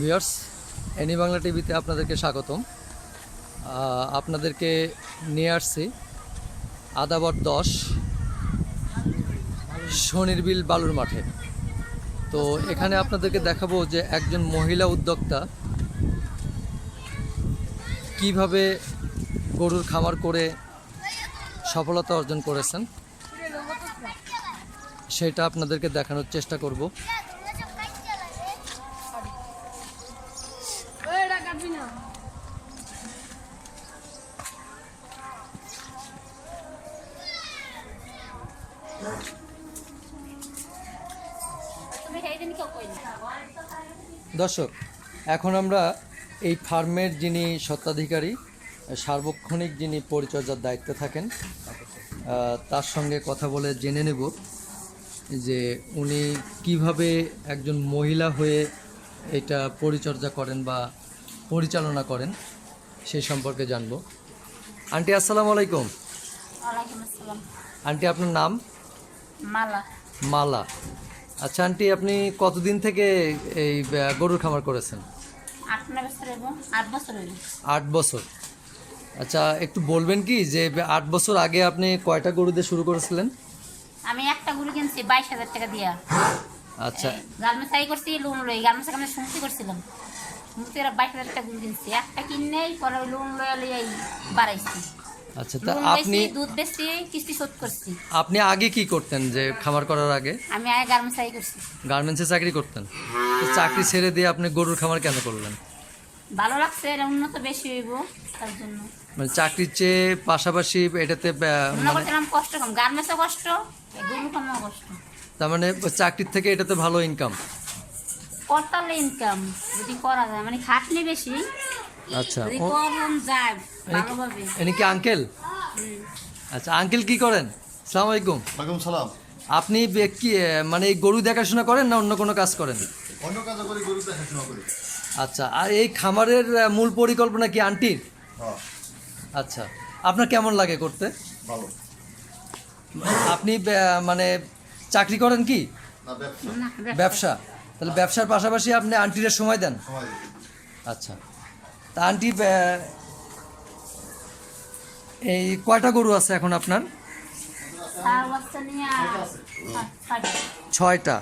Viewers, any Bangla টিভিতে আপনাদেরকে স্বাগতম। আপনাদেরকে নিয়ে আসছি আদাবর দশ শনিরবিল বালুর মাঠে। তো এখানে আপনাদেরকে দেখাবো যে একজন মহিলা উদ্যোক্তা কীভাবে গরুর খামার করে সফলতা অর্জন করেছেন, সেটা আপনাদেরকে দেখানোর চেষ্টা করব। দর্শক এখন আমরা এই ফার্মের যিনি স্বত্বাধিকারী সার্বক্ষণিক যিনি পরিচর্যার দায়িত্বে থাকেন তার সঙ্গে কথা বলে জেনে নেব যে উনি কীভাবে একজন মহিলা হয়ে এটা পরিচর্যা করেন বা পরিচালনা করেন সেই সম্পর্কে জানব। আন্টি আসসালামু আলাইকুম। আন্টি আপনার নাম? মালা। মালা। আচ্ছা আন্টি আপনি কতদিন থেকে এই গরুর খামার করেছেন? আট বছর আচ্ছা একটু বলবেন কি যে আট বছর আগে আপনি কয়টা গরু দিয়ে শুরু করেছিলেন? আমি একটা গরু কিনছি বাইশ হাজার টাকা দিয়া। আচ্ছা। গার্মেন্টস করছি লোন লই গার্মেন্টস আমি শুনছি করছিলাম। এরা বাইশ হাজার টাকা গরু কিনছি। একটা কিনেই পরে লোন লয়া লইয়াই বাড়াইছি। আচ্ছা তা আপনি দুধ কিস্তি শোধ করছি। আপনি আগে কি করতেন যে খামার করার আগে? আমি আগে গার্মেন্টস করছি। গার্মেন্টসে চাকরি করতেন? তো চাকরি ছেড়ে দিয়ে আপনি গরুর খামার কেন করলেন? ভালো লাগছে এর উন্নত বেশি হইব তার জন্য। মানে চাকরির চেয়ে পাশাপাশি এটাতে মনে কষ্ট কম। কষ্ট গরু কামাও কষ্ট। তার মানে চাকরির থেকে এটাতে ভালো ইনকাম করতালে ইনকাম যদি করা যায়। মানে খাটনি বেশি আচ্ছা যায় ইনি কি আঙ্কেল? আচ্ছা আঙ্কেল কি করেন? সালাম আলাইকুম। ওয়ালাইকুম সালাম। আপনি কি মানে এই গরু দেখাশোনা করেন না অন্য কোনো কাজ করেন? অন্য কাজ করি গরু দেখাশোনা করি। আচ্ছা আর এই খামারের মূল পরিকল্পনা কি আন্টির? হ্যাঁ। আচ্ছা আপনার কেমন লাগে করতে? ভালো। আপনি মানে চাকরি করেন কি? ব্যবসা। তাহলে ব্যবসার পাশাপাশি আপনি আন্টির সময় দেন। আচ্ছা। তা আন্টি এই কয়টা গরু আছে এখন আপনার? ছয়টা।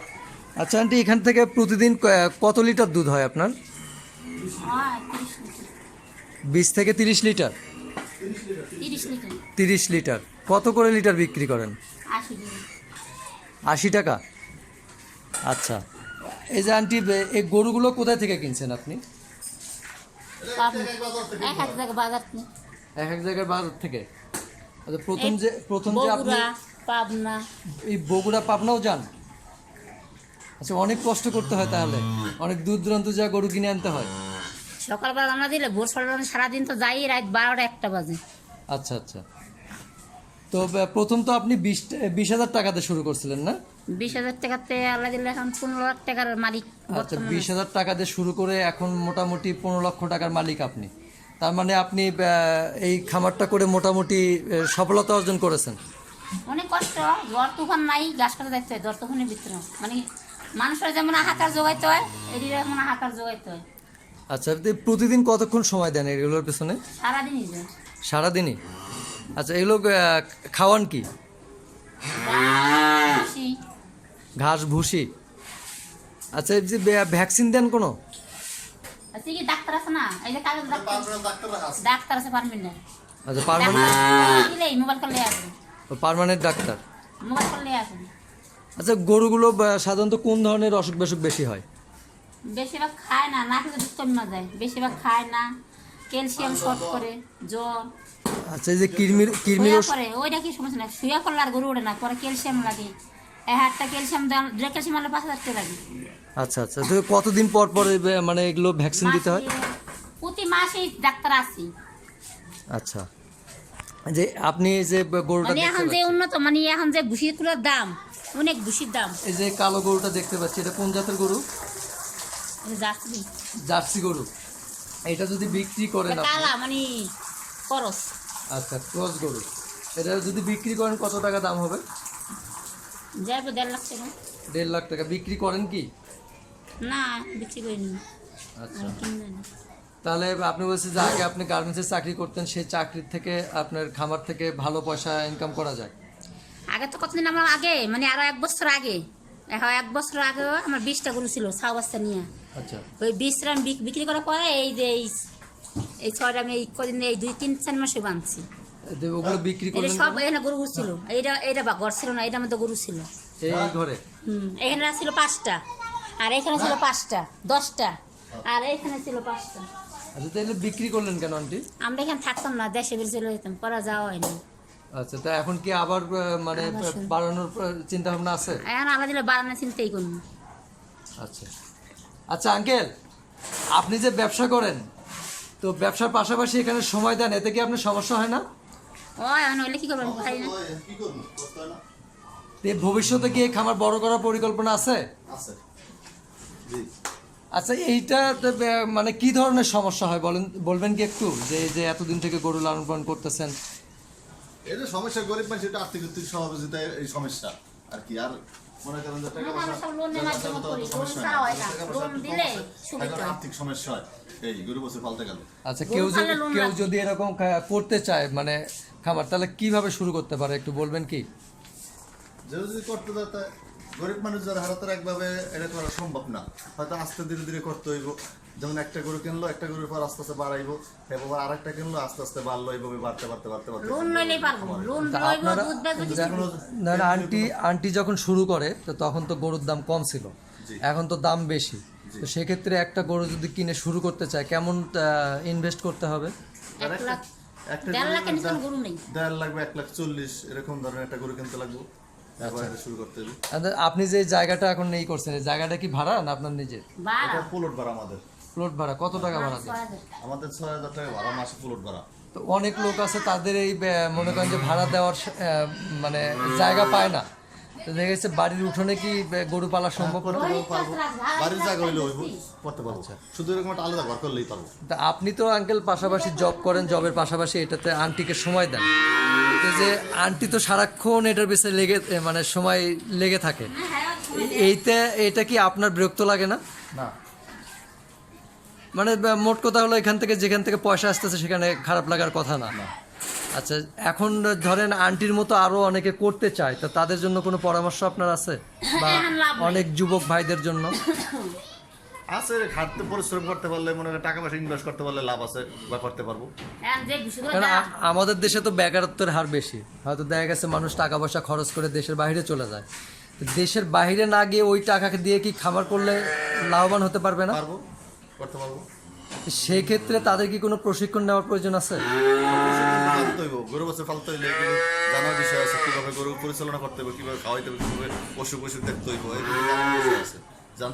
আচ্ছা আন্টি এখান থেকে প্রতিদিন কত লিটার দুধ হয় আপনার? হয়। বিশ থেকে তিরিশ লিটার? তিরিশ লিটার। কত করে লিটার বিক্রি করেন? আশি টাকা। আচ্ছা। এই যে আন্টি এই গরুগুলো কোথায় থেকে কিনছেন আপনি? বাজার থেকে। এক এক জায়গায় বাজার থেকে। আচ্ছা প্রথম যে প্রথম যে আপনি পাবনা। এই বগুড়া পাবনাও যান? আচ্ছা অনেক কষ্ট করতে হয় তাহলে। অনেক দূর দূরান্ত যা গরু কিনে আনতে হয়। সকালবেলা আমরা দিলে ভোর সকালবেলা সারাদিন তো যাই রাত বারোটা একটা বাজে। আচ্ছা আচ্ছা। তো প্রথম তো আপনি বিশ বিশ হাজার টাকাতে শুরু করছিলেন না? বিশ হাজার টাকাতে আল্লাহ দিলে এখন পনেরো লাখ টাকার মালিক আচ্ছা বিশ হাজার টাকা দিয়ে শুরু করে এখন মোটামুটি পনেরো লক্ষ টাকার মালিক আপনি। তার মানে আপনি এই খামারটা করে মোটামুটি সফলতা অর্জন করেছেন। অনেক কষ্ট জ্বর তুফান নাই গাছ কাটা দেখতে হয় জ্বর তুফানের ভিতরে। মানে মানুষের যেমন হাহাকার জোগাইতে হয় এদিকে যেমন হাহাকার জোগাইতে হয়। আচ্ছা প্রতিদিন কতক্ষণ সময় দেন এগুলোর পেছনে? সারাদিনই সারাদিনই? আচ্ছা এগুলো খাওয়ান কি? ঘাস ভুসি। আচ্ছা ভ্যাকসিন দেন কোনো? আচ্ছা কি ডাক্তার আছে না? এই যে কাগজ ডাক্তার ডাক্তার আছে আছে পারবেন না। আচ্ছা পার্মানেন্ট দিলেই মোবাইল করলে আসবে। Permanent doctor? মোবাইল করলে আসবে। আচ্ছা গরুগুলো সাধারণত কোন ধরনের অসুখ বেসুখ বেশি হয়? বেশিরভাগ খায় না না খেলে দুধ কমে যায় বেশিরভাগ খায় না। ক্যালসিয়াম শর্ট করে জ্বর। আচ্ছা এই যে কিরমির কিরমির করে ওইটা কি সমস্যা না শুয়া করলে আর গরু ওঠে না পরে ক্যালসিয়াম লাগে। এক হাজারটা ক্যালসিয়াম দুটা ক্যালসিয়াম আনলে পাঁচ হাজার টাকা লাগে। আচ্ছা আচ্ছা। তো কতদিন পর পর মানে এগুলো ভ্যাকসিন দিতে হয়? প্রতি মাসেই ডাক্তার আসি। আচ্ছা। যে আপনি যে গরুটা মানে এখন যে উন্নত মানে এখন যে ভুসিগুলোর দাম অনেক ভুসির দাম। এই যে কালো গরুটা দেখতে পাচ্ছি এটা কোন জাতের গরু? জার্সি। জার্সি গরু। এটা যদি বিক্রি করেন কালা মানে করস। আচ্ছা ক্রস গরু। এটা যদি বিক্রি করেন কত টাকা দাম হবে? যাইবো দেড় লাখ টাকা। দেড় লাখ টাকা। বিক্রি করেন কি? না বিক্রি করিনি। আচ্ছা। তাহলে আপনি বলছেন যে আগে আপনি গার্মেন্টসের চাকরি করতেন সেই চাকরির থেকে আপনার খামার থেকে ভালো পয়সা ইনকাম করা যায়। আগে তো কতদিন আমার আগে? মানে আরও এক বছর আগে। এখন এক বছর আগেও আমার বিশটা গরু ছিল ছ বস্তা নিয়ে। আচ্ছা। ওই বিশটা আমি বিক্রি করার পরে এই যে এই এই ছয়টা আমি এই কদিন এই দুই তিন চার মাসে বাঁধছি। ওগুলো বিক্রি এটা করলেন সব এখানে গরু ছিল। এইটা এইটা বা ঘর ছিল না এটার মধ্যে গরু ছিল। এই ঘরে? হুম এখানে ছিল পাঁচটা। আর এখানে ছিল পাঁচটা দশটা। আর এখানে ছিল পাঁচটা। আচ্ছা তাহলে বিক্রি করলেন কেন আন্টি? আমরা এখানে থাকতাম না দেশে বের চলে যেতাম পরে যাওয়া হয়নি। আচ্ছা তা এখন কি আবার মানে বাড়ানোর চিন্তা ভাবনা আছে? এখন আলাদা দিলে বাড়ানো চিন্তাই করুন আচ্ছা। আচ্ছা আঙ্কেল আপনি যে ব্যবসা করেন তো ব্যবসার পাশাপাশি এখানে সময় দেন এতে কি আপনার সমস্যা হয় না? এখন হইলে কি করবেন? হয় না? তো এই ভবিষ্যতে কি এই খামার বড় করার পরিকল্পনা আছে? আছে। আচ্ছা এইটা মানে কি ধরনের সমস্যা হয় বলেন বলবেন কি একটু? যে এই যে এতদিন থেকে গরু লালন পালন করতেছেন। এই যে সমস্যা গরিব মানুষ এটা আর্থিক উত্তিক সহযোগিতা এই সমস্যা। আর কি আর মনে করেন যে টাকা পয়সা সব লোনের টাকা মাধ্যমে করি, সমস্যা হয় না। লোন দিলে সুবিধা হয়। আর্থিক সমস্যা হয়। এই গরু বছর পালতে গেল। আচ্ছা কেউ যদি কেউ যদি এরকম করতে চায় মানে খামার তাহলে কীভাবে শুরু করতে পারে? একটু বলবেন কি? যদি করতে তা গরিব মানুষ যারা হারাতে একভাবে এটা করা সম্ভব না। হয়তো আস্তে ধীরে ধীরে করতে হইব। যেমন একটা গরু কিনলো একটা গরুর পর আস্তে আস্তে বাড়াইবো। এবার আর একটা কিনলো আস্তে আস্তে বাড়লো এইভাবে বাড়তে বাড়তে বাড়তে বাড়তে। না। না, আন্টি আন্টি যখন শুরু করে তো তখন তো গরুর দাম কম ছিল। এখন তো দাম বেশি। তো সেক্ষেত্রে একটা গরু যদি কিনে শুরু করতে চায় কেমন ইনভেস্ট করতে হবে? এক লাখ একটা দেড় লাখ চল্লিশ এরকম ধরনের একটা গরু কিনতে লাগবে। শুরু করতে হবে আপনি যে জায়গাটা এখন নেই করছেন এই জায়গাটা কি ভাড়া না আপনার নিজের? এটা প্লট ভাড়া আমাদের। প্লট ভাড়া কত টাকা ভাড়া দেন আমাদের ছয় হাজার টাকা ভাড়া মাসে প্লট ভাড়া। তো অনেক লোক আছে তাদের এই মনে করেন যে ভাড়া দেওয়ার আহ, মানে জায়গা পায় না। তো দেখা গেছে বাড়ির উঠোনে কি গরু পালা সম্ভব করতে ওই পারব বাড়ির জায়গা হইলে হইব করতে পারব। শুধু এরকম একটা আলাদা ঘর করলেই পারব। তা আপনি তো আঙ্কেল পাশাপাশি জব করেন জবের পাশাপাশি এটাতে আন্টিকে সময় দেন। তো যে আন্টি তো সারাক্ষণ এটার পিছনে লেগে মানে সময় লেগে থাকে। হ্যাঁ, এইতে এটা কি আপনার বিরক্ত লাগে না? না। মানে মোট কথা হলো এখান থেকে যেখান থেকে পয়সা আসতেছে সেখানে খারাপ লাগার কথা না। আচ্ছা এখন ধরেন আন্টির মতো আরও অনেকে করতে চায় তো তাদের জন্য কোনো পরামর্শ আপনার আছে? বা অনেক যুবক ভাইদের জন্য? আছে খাটতে পরিশ্রম করতে পারলে মনে হয় টাকা পয়সা ইনভেস্ট করতে পারলে লাভ আছে বা করতে পারব। কারণ আমাদের দেশে তো বেকারত্বের হার বেশি। হয়তো দেখা গেছে মানুষ টাকা পয়সা খরচ করে দেশের বাইরে চলে যায়। দেশের বাইরে না গিয়ে ওই টাকাকে দিয়ে কি খাবার করলে লাভবান হতে পারবে না? পারব করতে পারব। সেই ক্ষেত্রে তাদের কি কোনো প্রশিক্ষণ নেওয়ার প্রয়োজন আছে? গরু বছর ফালতে হইলে জানার বিষয় আছে কীভাবে গরু পরিচালনা করতে হবে কীভাবে খাওয়াইতে হবে কীভাবে পশু পশু দেখতে হইব এগুলো জানার বিষয় আছে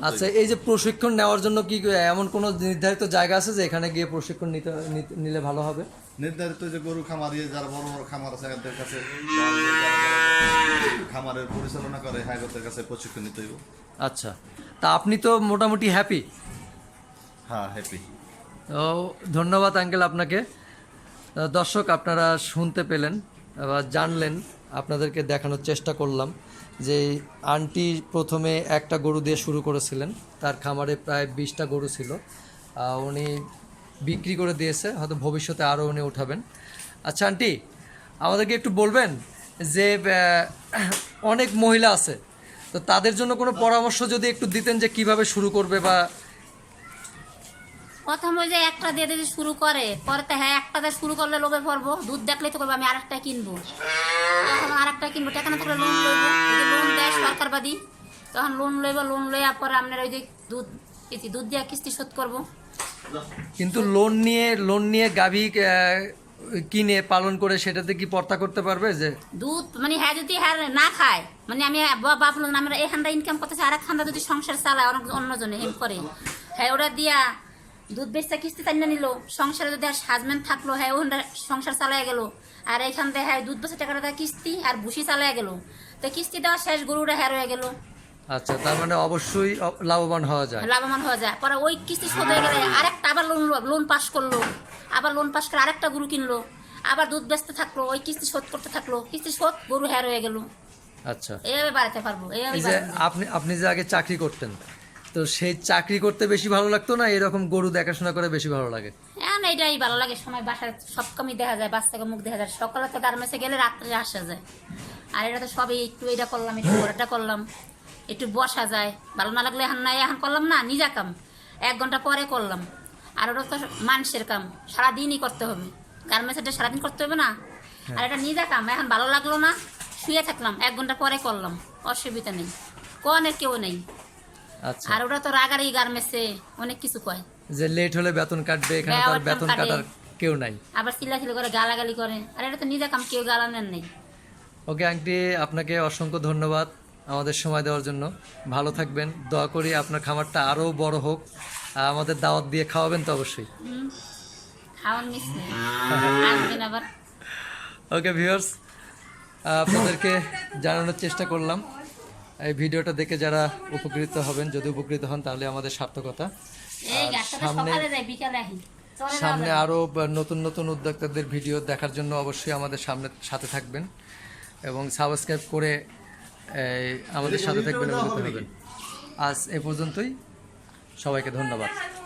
আচ্ছা এই যে প্রশিক্ষণ নেওয়ার জন্য কি এমন কোনো নির্ধারিত জায়গা আছে যে এখানে গিয়ে প্রশিক্ষণ নিতে নিলে ভালো হবে? নির্ধারিত যে গরু খামারিয়ে যারা বড় বড় খামার আছে এদের কাছে খামারের পরিচালনা করে হাইগতের কাছে প্রশিক্ষণ নিতে হইব। আচ্ছা তা আপনি তো মোটামুটি হ্যাপি হ্যাঁ হ্যাপি ও ধন্যবাদ আঙ্কেল আপনাকে। দর্শক, আপনারা শুনতে পেলেন বা জানলেন, আপনাদেরকে দেখানোর চেষ্টা করলাম যে আন্টি প্রথমে একটা গরু দিয়ে শুরু করেছিলেন। তার খামারে প্রায় বিশটা গরু ছিল। উনি বিক্রি করে দিয়েছে, হয়তো ভবিষ্যতে আরও উনি উঠাবেন। আচ্ছা আন্টি, আমাদেরকে একটু বলবেন যে অনেক মহিলা আছে, তো তাদের জন্য কোনো পরামর্শ যদি একটু দিতেন যে কীভাবে শুরু করবে বা প্রথম ওই যে একটা দিয়ে যদি শুরু করে পরে তো হ্যাঁ একটা দিয়ে শুরু করলে লোভে পড়ব। দুধ দেখলে তো করব আমি আরেকটা কিনবো। তখন আরেকটা কিনবো টাকা না থাকলে লোন লইবো। যদি লোন দেয় সরকারবাদী তখন লোন লইব লোন লইয়া পরে আপনার ওই যে দুধ কিস্তি দুধ দিয়ে কিস্তি শোধ করব। কিন্তু লোন নিয়ে লোন নিয়ে গাভী কিনে পালন করে সেটাতে কি পর্তা করতে পারবে যে? দুধ মানে হ্যাঁ যদি হ্যাঁ না খায় মানে আমি বাপ আমরা এখানটা ইনকাম করতেছি আর একখানটা যদি সংসার চালায় অনেক অন্যজনে হেল্প করে হ্যাঁ ওরা দিয়া দুধ বেচতে কিস্তি চালিয়ে নিল সংসারে যদি আর হাজবেন্ড থাকল হ্যাঁ ওখানটা সংসার চালায় গেল। আর এখান থেকে হ্যাঁ দুধ বেচে টাকাটা কিস্তি আর ভুসি চালায় গেল। তো কিস্তি দেওয়া শেষ গরুটা হ্যাঁ হয়ে গেল। আচ্ছা তার মানে অবশ্যই লাভবান হওয়া যায়। লাভবান হয়ে যায়। পরে ওই কিস্তি শোধ হয়ে গেলে আরেকটা আবার লোন লোন পাস করল। আবার লোন পাস করে আরেকটা গরু কিনলো। আবার দুধ বেচতে থাকল ওই কিস্তি শোধ করতে থাকল। কিস্তি শোধ গরু হ্যাঁ হয়ে গেল। আচ্ছা। এইভাবে বাড়াতে পারব এইভাবে। আপনি আপনি যে আগে চাকরি করতেন তো সেই চাকরি করতে বেশি ভালো লাগতো না? এরকম গরু দেখাশোনা করে বেশি ভালো লাগে। এখন এইটাই ভালো লাগে। সময় বাসায় সব কমই দেখা যায় বাচ্চাকে মুখ দেখা যায়। সকালে তো গার্মেন্টসে গেলে রাত্রে আসা যায় আর এটা তো সবই একটু এটা করলাম একটু ওটা করলাম। একটু বসা যায়। ভালো না লাগলে এখন নাই এখন করলাম না নিজা কাম। এক ঘণ্টা পরে করলাম। আর ওটা তো মানুষের কাম। সারাদিনই করতে হবে। গার্মেন্টসটা সারাদিন করতে হবে না। আর এটা নিজা কাম। এখন ভালো লাগল না শুয়ে থাকলাম। এক ঘণ্টা পরে করলাম। অসুবিধা নেই। কনের কেউ নেই। আর ওটা তো রাগারি গার্মেন্টসে অনেক কিছু কয়। যে লেট হলে বেতন কাটবে এখানে তো আর বেতন কাটার কেউ নাই। আবার চিল্লাচিল্লি করে গালাগালি করে। আর এটা তো নিজে কাম কেউ গালানের নেই। ওকে আন্টি আপনাকে অসংখ্য ধন্যবাদ আমাদের সময় দেওয়ার জন্য। ভালো থাকবেন। দোয়া করি আপনার খামারটা আরও বড় হোক। আমাদের দাওয়াত দিয়ে খাওয়াবেন তো অবশ্যই। ওকে ভিউয়ার্স আপনাদেরকে জানানোর চেষ্টা করলাম। এই ভিডিওটা দেখে যারা উপকৃত হবেন যদি উপকৃত হন তাহলে আমাদের সার্থকতা। সামনে- সামনে। আরও নতুন নতুন উদ্যোক্তাদের ভিডিও দেখার জন্য অবশ্যই আমাদের সামনে সাথে থাকবেন এবং সাবস্ক্রাইব করে আমাদের সাথে থাকবেন এবং আজ এ পর্যন্তই। সবাইকে ধন্যবাদ।